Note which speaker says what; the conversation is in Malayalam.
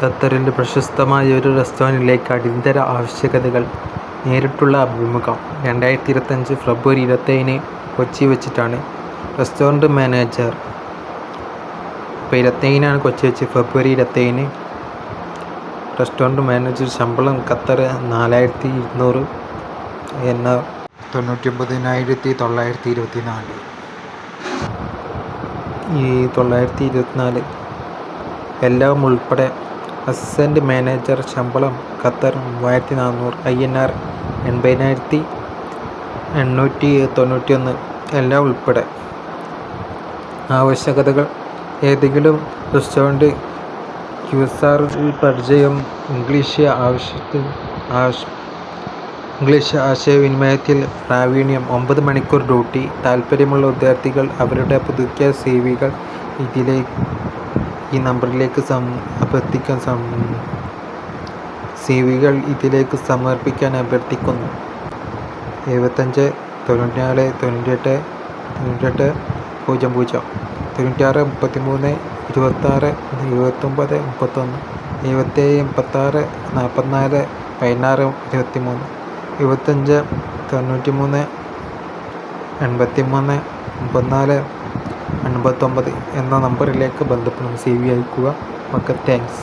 Speaker 1: ഖത്തറിലെ പ്രശസ്തമായ ഒരു റെസ്റ്റോറന്റിലേക്ക് അടിയന്തര ആവശ്യകതകൾ നേരിട്ടുള്ള അഭിമുഖം. രണ്ടായിരത്തി ഇരുപത്തഞ്ച് ഫെബ്രുവരി ഇരുപത്തേഴിന് കൊച്ചി വെച്ചിട്ടാണ് റെസ്റ്റോറന്റ് മാനേജർ. ഇപ്പോൾ ഇരുപത്തേഴിനാണ് കൊച്ചി വെച്ച് ഫെബ്രുവരി ഇരുപത്തേഴിന് റെസ്റ്റോറന്റ് മാനേജർ ശമ്പളം ഖത്തർ നാലായിരത്തി ഇരുന്നൂറ് എന്ന തൊണ്ണൂറ്റി ഒമ്പതിനായിരത്തി തൊള്ളായിരത്തി ഇരുപത്തി നാല് ഈ തൊള്ളായിരത്തി ഇരുപത്തിനാല് എല്ലാം ഉൾപ്പെടെ അസിസ്റ്റന്റ് മാനേജർ ശമ്പളം ഖത്തർ മൂവായിരത്തി നാനൂറ് ഐ എൻ ആർ എൺപതിനായിരത്തി എണ്ണൂറ്റി തൊണ്ണൂറ്റി ഒന്ന് എല്ലാം ഉൾപ്പെടെ. ആവശ്യകതകൾ ഏതെങ്കിലും റെസ്റ്റോറന്റ് ക്യൂസാറിൽ പരിചയം ഇംഗ്ലീഷ് ആവശ്യത്തിൽ ആവശ്യ ഇംഗ്ലീഷ് ആശയവിനിമയത്തിൽ പ്രാവീണ്യം ഒമ്പത് മണിക്കൂർ ഡ്യൂട്ടി താൽപ്പര്യമുള്ള വിദ്യാർത്ഥികൾ അവരുടെ പുതുക്കിയ സി ഇതിലേക്ക് ഇതിലെ ഈ നമ്പറിലേക്ക് സം അഭ്യർത്ഥിക്കാൻ സം വികൾ ഇതിലേക്ക് സമർപ്പിക്കാൻ അഭ്യർത്ഥിക്കുന്നു. എഴുപത്തഞ്ച് തൊണ്ണൂറ്റിനാല് തൊണ്ണൂറ്റെട്ട് തൊണ്ണൂറ്റെട്ട് പൂജ്യം പൂജ്യം. തൊണ്ണൂറ്റാറ് മുപ്പത്തി മൂന്ന് ഇരുപത്താറ് ഇരുപത്തൊമ്പത് മുപ്പത്തൊന്ന്. എഴുപത്തേഴ് മുപ്പത്താറ് നാൽപ്പത്തിനാല് പതിനാറ് ഇരുപത്തി മൂന്ന് എഴുപത്തഞ്ച് തൊണ്ണൂറ്റി മൂന്ന് എൺപത്തി മൂന്ന് മുപ്പത്തിനാല് എൺപത്തൊമ്പത് എന്ന നമ്പറിലേക്ക് ബന്ധപ്പെടുന്നു സി വി അയക്കുക ഓക്കെ താങ്ക്സ്.